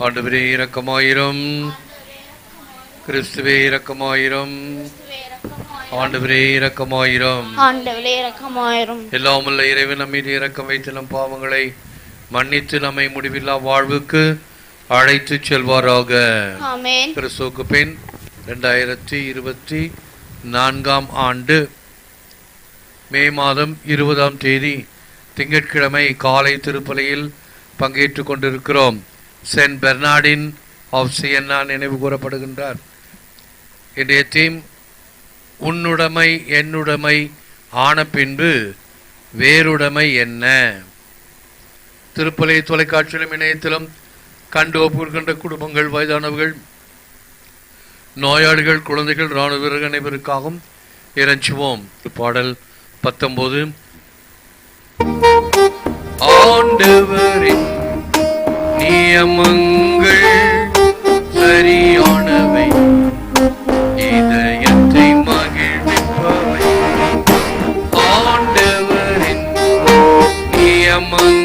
ஆண்டவரே இரக்கமாயிரம். கிறிஸ்துவே இரக்கமாயிரம். ஆண்டவரே இரக்கமாயிரம். ஆண்டவரே இரக்கமாயிரும். எல்லாமுள்ள இறைவன் நம் மீது இரக்கம் வைத்து நம் பாவங்களை மன்னித்து நம்மை முடிவில்லா வாழ்வுக்கு அழைத்து செல்வாராக. கிறிஸ்துவுக்கு பின் ரெண்டாயிரத்தி இருபத்தி நான்காம் ஆண்டு மே மாதம் இருபதாம் தேதி திங்கட்கிழமை காலை திருப்பலியில் பங்கேற்று கொண்டிருக்கிறோம். சென்ட் பெர்னாடின் ஆஃப் சியன்னா நினைவு கூறப்படுகின்றார். இன்றைய தீம் உன்னுடைமை என்னுடைமை ஆன பின்பு வேறுடைமை என்ன? திருப்பலை தொலைக்காட்சியிலும் இணையத்திலும் கண்டு ஒப்புகின்ற குடும்பங்கள் வயதானவர்கள் நோயாளிகள் குழந்தைகள் ராணுவ வீரர்கள் அனைவருக்காகவும் இறைஞ்சுவோம். பாடல் பத்தொன்பது. ஆண்டவரின் நியமங்கள் சரியானவை இதயத்தை மகிழ்விப்பவை. ஆண்டவரின் நியமங்கள்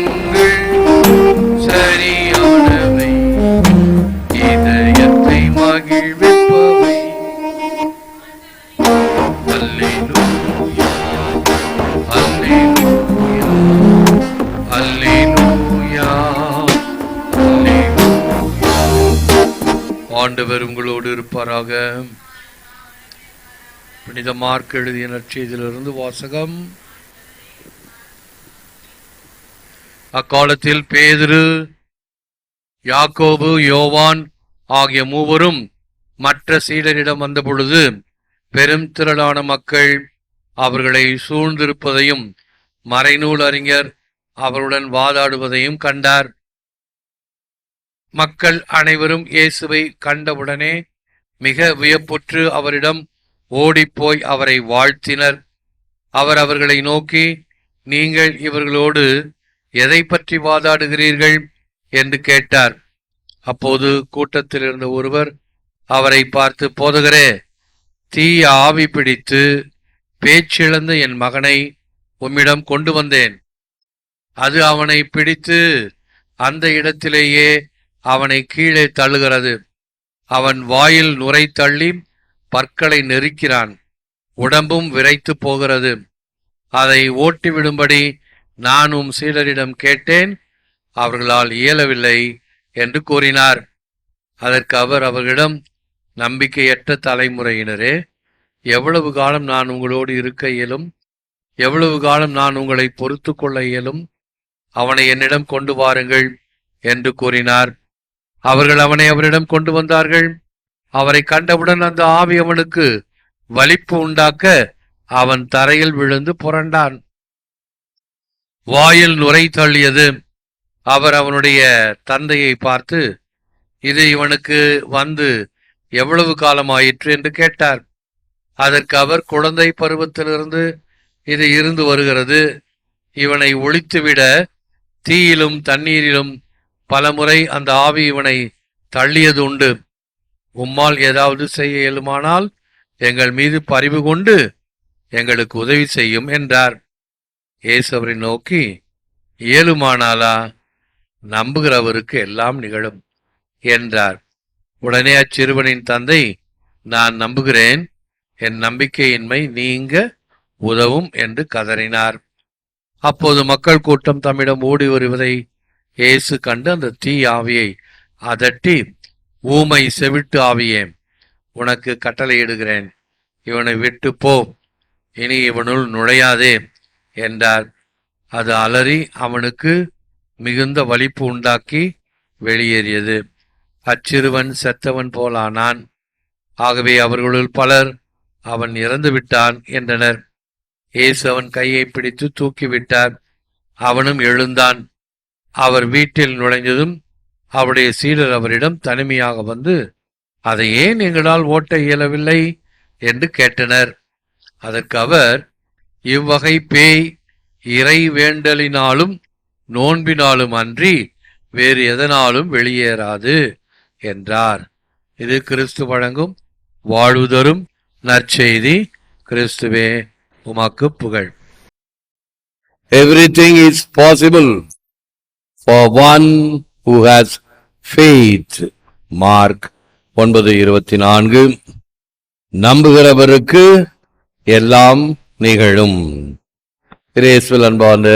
புனித மார்க் எழுதிய நற்செய்தியிலிருந்து வாசகம். அக்காலத்தில் பேதுரு யாக்கோபு யோவான் ஆகிய மூவரும் மற்ற சீடரிடம் வந்தபொழுது பெரும் திரளான மக்கள் அவர்களை சூழ்ந்திருப்பதையும் மறைநூல் அறிஞர் அவருடன் வாதாடுவதையும் கண்டார். மக்கள் அனைவரும் இயேசுவை கண்டவுடனே மிக வியப்புற்று அவரிடம் ஓடிப்போய் அவரை வாழ்த்தினர். அவர் அவர்களை நோக்கி நீங்கள் இவர்களோடு எதை பற்றி வாதாடுகிறீர்கள்? என்று கேட்டார். அப்போது கூட்டத்தில் இருந்த ஒருவர் அவரை பார்த்து போதுகிறே தீய ஆவி பிடித்து பேச்சிழந்த என் மகனை உம்மிடம் கொண்டு வந்தேன். அது அவனை பிடித்து அந்த இடத்திலேயே அவனை கீழே தள்ளுகிறது. அவன் வாயில் நுரை தள்ளி பற்களை நெருக்கிறான். உடம்பும் விரைத்து போகிறது. அதை ஓட்டிவிடும்படி நானும் சீடரிடம் கேட்டேன். அவர்களால் இயலவில்லை என்று கூறினார். அதற்கு அவர் அவர்களிடம் நம்பிக்கையற்ற தலைமுறையினரே எவ்வளவு காலம் நான் உங்களோடு இருக்க இயலும்? எவ்வளவு காலம் நான் உங்களை பொறுத்து கொள்ள இயலும்? அவனை என்னிடம் கொண்டு வாருங்கள் என்று கூறினார். அவர்கள் அவனை அவரிடம் கொண்டு வந்தார்கள். அவரை கண்டவுடன் அந்த ஆவி அவனுக்கு வலிப்பு உண்டாக்க அவன் தரையில் விழுந்து புரண்டான். வாயில் நுரை தள்ளியது. அவர் அவனுடைய தந்தையை பார்த்து இது இவனுக்கு வந்து எவ்வளவு காலமாயிற்று? என்று கேட்டார். அதற்கு அவர் குழந்தை பருவத்திலிருந்து இது இருந்து வருகிறது. இவனை ஒழித்துவிட தீயிலும் தண்ணீரிலும் பலமுறை அந்த ஆவி இவனை தள்ளியது உண்டு. உம்மால் ஏதாவது செய்ய இயலுமானால் எங்கள் மீது பரிவு கொண்டு எங்களுக்கு உதவி செய்யும் என்றார். இயேசு அவரை நோக்கி இயலுமானாலா? நம்புகிறவருக்கு எல்லாம் நிகழும் என்றார். உடனே அச்சிறுவனின் தந்தை நான் நம்புகிறேன். என் நம்பிக்கையின்மை நீங்க உதவும் என்று கதறினார். அப்போது மக்கள் கூட்டம் தம்மிடம் ஓடி வருவதை இயேசு கண்டு அந்த தீ ஆவியை அதட்டி ஊமை செவிட்டு ஆவியே உனக்கு கட்டளையிடுகிறேன் இவனை விட்டு போ. இனி இவனுள் நுழையாதே என்றார். அது அலறி அவனுக்கு மிகுந்த வலிப்பு உண்டாக்கி வெளியேறியது. அச்சிறுவன் செத்தவன் போலானான் ஆகவே அவர்களுள் பலர் அவன் இறந்து விட்டான் என்றனர். இயேசு அவன் கையை பிடித்து தூக்கிவிட்டார். அவனும் எழுந்தான். அவர் வீட்டில் நுழைந்ததும் அவருடைய சீடர் அவரிடம் தனிமையாக வந்து அதை ஏன் எங்களால் ஓட்ட இயலவில்லை? என்று கேட்டனர். அதற்கு அவர் இவ்வகை பேய் இறை வேண்டலினாலும் நோன்பினாலும் அன்றி வேறு எதனாலும் வெளியேறாது என்றார். இது கிறிஸ்து வழங்கும் வாழ்வுதரும் நற்செய்தி. கிறிஸ்துவே உமாக்கு புகழ். Everything is possible for one who has faith Mark ஒன்பது இருபத்தி நான்கு. நம்புகிறவருக்கு எல்லாம் நிகழும். இயேசுவில் அன்பார்ந்த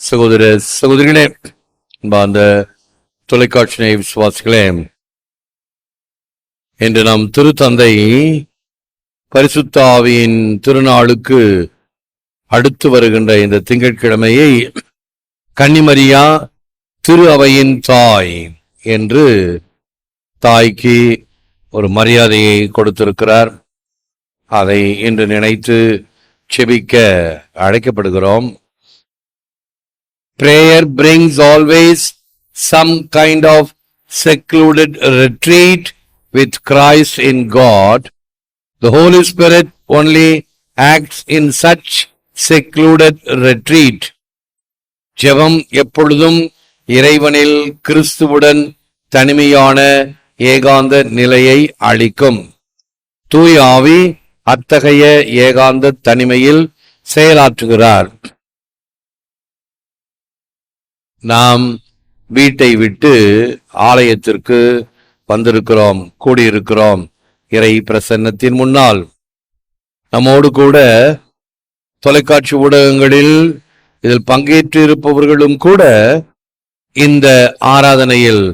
சகோதர சகோதரிகளே அன்பார்ந்த தொலைக்காட்சி விசுவாசிகளே என்று நம் திருத்தந்தை பரிசுத்தாவியின் திருநாளுக்கு அடுத்து வருகின்ற இந்த திங்கட்கிழமையை கன்னிமரியா திரு அவையின் தாய் என்று தாய்க்கு ஒரு மரியாதையை கொடுத்திருக்கிறார் அதை இன்று நினைத்து செபிக்க அழைக்கப்படுகிறோம் prayer brings always some kind of secluded retreat with Christ in God the Holy Spirit only acts in such secluded retreat ஜெபம் எப்பொழுதும் இறைவனில் கிறிஸ்துவுடன் தனிமையான ஏகாந்த நிலையை அளிக்கும். தூய ஆவி அத்தகைய ஏகாந்த தனிமையில் செயலாற்றுகிறார். நாம் வீட்டை விட்டு ஆலயத்திற்கு வந்திருக்கிறோம் கூடியிருக்கிறோம் இறை பிரசன்னத்தின் முன்னால். நம்மோடு கூட தொலைக்காட்சி ஊடகங்களில் இதில் பங்கேற்று இருப்பவர்களும் கூட இந்த ஆராதனையில்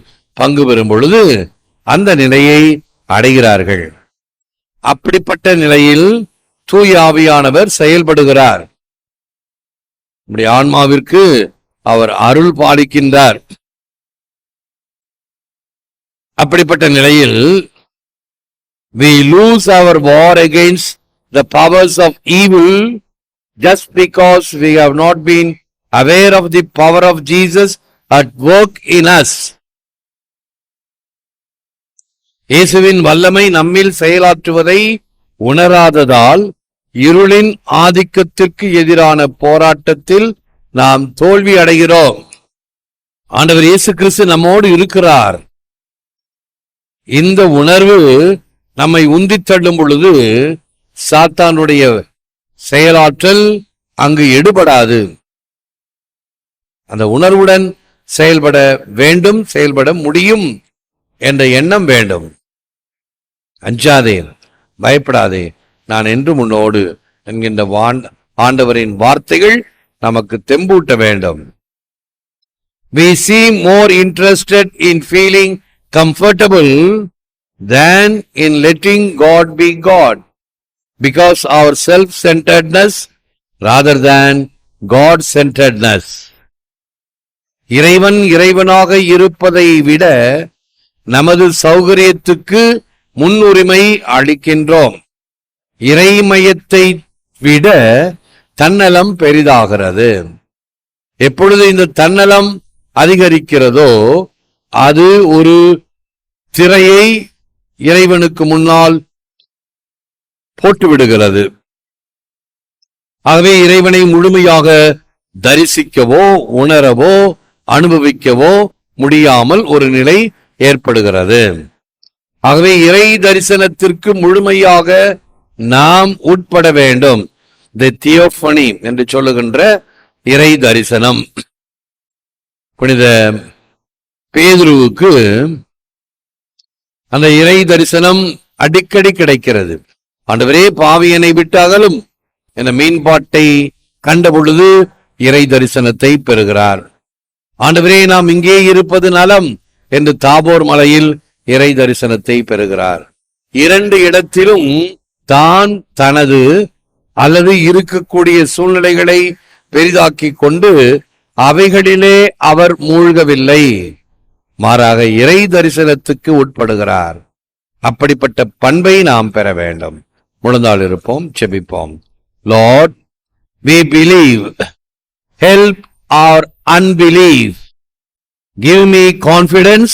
பங்கு பெறும் பொழுது அந்த நிலையை அடைகிறார்கள் அப்படிப்பட்ட நிலையில் தூய செயல்படுகிறார் நம்முடைய ஆன்மாவிற்கு அவர் அருள் பாலிக்கின்றார் அப்படிப்பட்ட நிலையில் we lose our war against the powers of evil just because we have not been aware of the power of Jesus at work in us இயேசுவின் வல்லமை நம்மில் செயலாற்றுவதை உணராததால் இருளின் ஆதிக்கத்திற்கு எதிரான போராட்டத்தில் நாம் தோல்வி அடைகிறோம். ஆண்டவர் இயேசு கிறிஸ்து நம்மோடு இருக்கிறார். இந்த உணர்வு நம்மை உந்தி தள்ளும் பொழுது சாத்தானுடைய செயலாற்றல் அங்கு எடுபடாது. அந்த உணர்வுடன் செயல்பட வேண்டும் செயல்பட முடியும். என்ற எண்ணம் வேண்டும் அஞ்சாதே பயப்படாதே நான் என்று முன்னோடு என்கின்ற ஆண்டவரின் வார்த்தைகள் நமக்கு தெம்பூட்ட வேண்டும் we see more interested in feeling comfortable than in letting God be God because our self centeredness rather than God centeredness இறைவன் இறைவனாக இருப்பதை விட நமது சௌகரியத்துக்கு முன்னுரிமை அளிக்கின்றோம். இறைமயத்தை விட தன்னலம் பெரிதாகிறது. எப்பொழுது இந்த தன்னலம் அதிகரிக்கிறதோ அது ஒரு திரையை இறைவனுக்கு முன்னால் போட்டுவிடுகிறது. ஆகவே இறைவனை முழுமையாக தரிசிக்கவோ உணரவோ அனுபவிக்கவோ முடியாமல் ஒரு நிலை ஏற்படுகிறது. ஆகவே இறை தரிசனத்திற்கு முழுமையாக நாம் உட்பட வேண்டும். தி தியோபனி என்று சொல்லுகின்ற இறை தரிசனம். புனித பேதுருவுக்கு அந்த இறை தரிசனம் அடிக்கடி கிடைக்கிறது. ஆண்டவரே பாவியனை விட்டு அகலும் என மீன்பாட்டை கண்ட பொழுது இறை தரிசனத்தை பெறுகிறார். ஆண்டவரே நாம் இங்கே இருப்பது நலம். என்று தாபோர் மலையில் இறை தரிசனத்தை பெறுகிறார். இரண்டு இடத்திலும் தான் தனது அல்லது இருக்கக்கூடிய சூழ்நிலைகளை பெரிதாக்கிக் கொண்டு அவைகளிலே அவர் மூழ்கவில்லை. மாறாக இறை தரிசனத்துக்கு உட்படுகிறார். அப்படிப்பட்ட பண்பை நாம் பெற வேண்டும். முழந்தாள் இருப்போம் செபிப்போம் Lord we believe help our unbelief give me confidence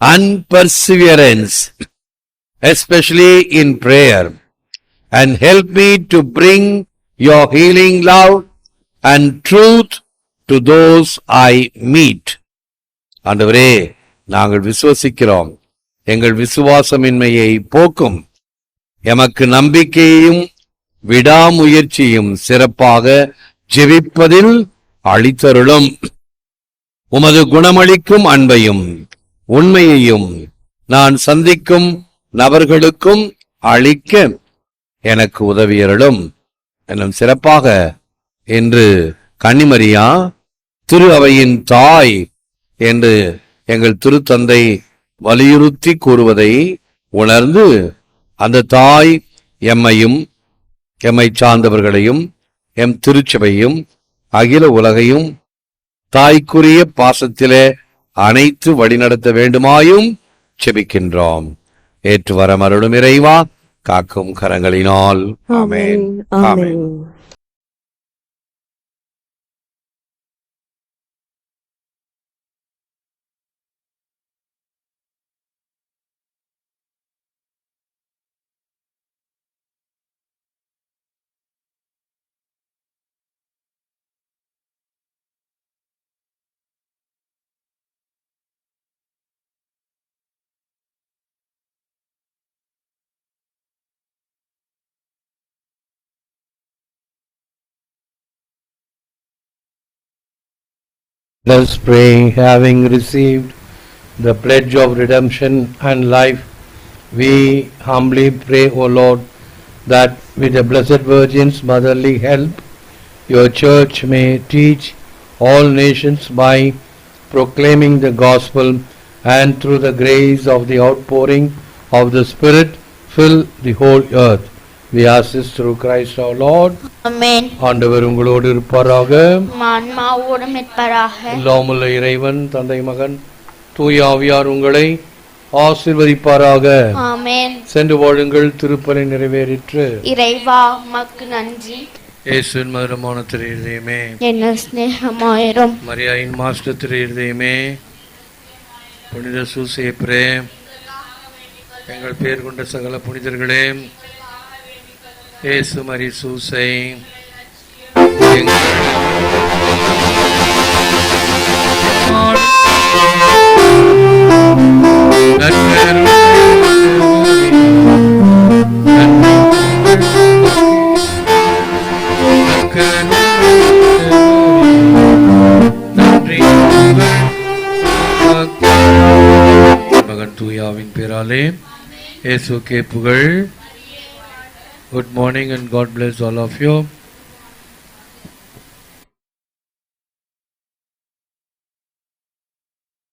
and perseverance especially in prayer and help me to bring your healing love and truth to those I meet. ஆண்டவரே நாங்கள் விசுவசிக்கிறோம் எங்கள் விசுவாசமின்மையை போக்கும் எமக்கு நம்பிக்கையையும் விடாமுயற்சியும் சிறப்பாக ஜெபிப்பதில் அளித்தருளும் உமது குணமளிக்கும் அன்பையும் உண்மையையும் நான் சந்திக்கும் நபர்களுக்கும் அளிக்க எனக்கு உதவியருளும். என்னும் சிறப்பாக என்று கன்னிமரியா திரு அவையின் தாய் என்று எங்கள் திருத்தந்தை வலியுறுத்தி கூறுவதை உணர்ந்து அந்த தாய் எம்மையும் எம்மை சார்ந்தவர்களையும் எம் திருச்சபையும் அகில உலகையும் தாய்க்குரிய பாசத்திலே அனைத்து வழிநடத்த வேண்டுமாயும் செபிக்கின்றோம். ஏற்று வர மருளும் இறைவா காக்கும் கரங்களினால். ஆமென். ஆமென். Let us pray, having received the pledge of redemption and life, we humbly pray, O Lord, that with the Blessed Virgin's motherly help, your church may teach all nations by proclaiming the gospel and through the grace of the outpouring of the Spirit fill the whole earth. We ask this through Christ our Lord. அமேன் ஆண்டவர் உங்களோடு இருப்பாராக. ஆன்மாவோடும் நிற்பராக எல்லாமுள்ள இறைவன் தந்தை மகன் தூய ஆவியார் உங்களை ஆசிர்வதிப்பாராக. ஆமென். சென்று வாழுங்கள் திருப்பலி நிறைவேறிற்று. இறைவா மக்கு நன்றி. இயேசுவின் மதுரமான திரு இருதயமே என்ன ஸ்நேகமாயிரும் மரியாயின் மாஸ்டர் திரு இருதயமே புனித சூசேப்ரே எங்கள் பேர் கொண்ட சகல புனிதர்களே. இயேசு மரி சூசை நன்றி மகன் தூயாவின் பேராலே இயேசுக்கே புகழ் Good morning and God bless all of you.